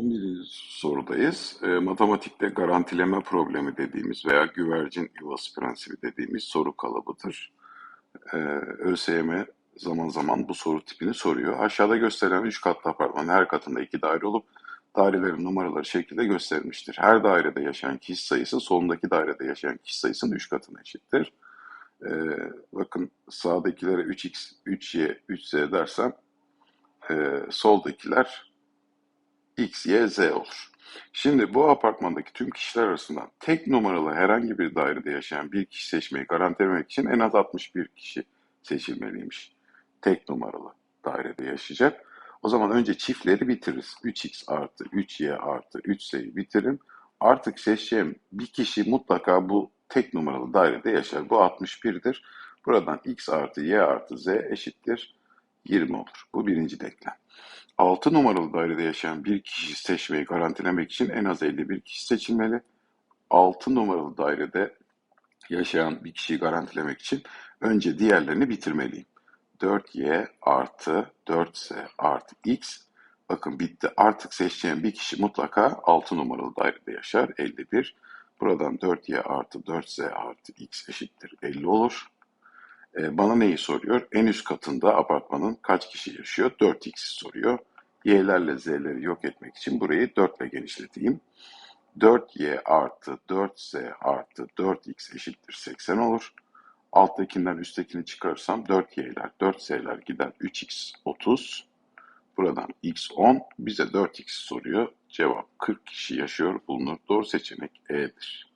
11. sorudayız. E, matematikte garantileme problemi dediğimiz veya güvercin yuvası prensibi dediğimiz soru kalıbıdır. E, ÖSYM zaman zaman bu soru tipini soruyor. Aşağıda gösterilen 3 katlı apartmanın her katında iki daire olup dairelerin numaraları şekilde gösterilmiştir. Her dairede yaşayan kişi sayısı solundaki dairede yaşayan kişi sayısının 3 katına eşittir. E, bakın sağdakilere 3x, 3y, 3z dersem e, soldakiler X, Y, Z olur. Şimdi bu apartmandaki tüm kişiler arasından tek numaralı herhangi bir dairede yaşayan bir kişi seçmeyi garantilemek için en az 61 kişi seçilmeliymiş. Tek numaralı dairede yaşayacak. O zaman önce çiftleri bitiririz. 3x artı 3y artı 3z'yi bitirin. Artık seçeceğim bir kişi mutlaka bu tek numaralı dairede yaşar. Bu 61'dir. Buradan x artı y artı z eşittir 20 olur. Bu birinci denklem. 6 numaralı dairede yaşayan bir kişi seçmeyi garantilemek için en az 51 kişi seçilmeli. 6 numaralı dairede yaşayan bir kişiyi garantilemek için önce diğerlerini bitirmeliyim. 4y artı 4z artı x. Bakın bitti. Artık seçeceğim bir kişi mutlaka 6 numaralı dairede yaşar. 51. Buradan 4y artı 4z artı x eşittir 50 olur. Ee, bana neyi soruyor? En üst katında apartmanın kaç kişi yaşıyor? 4x'i soruyor. Y'lerle z'leri yok etmek için burayı 4 ile genişleteyim. 4y artı 4z artı 4x eşittir 80 olur. Alttakinden üsttekini çıkarırsam 4y'ler, 4z'ler gider 3x 30. Buradan x 10. Bize 4x soruyor. Cevap 40 kişi yaşıyor bulunur. Doğru seçenek E'dir.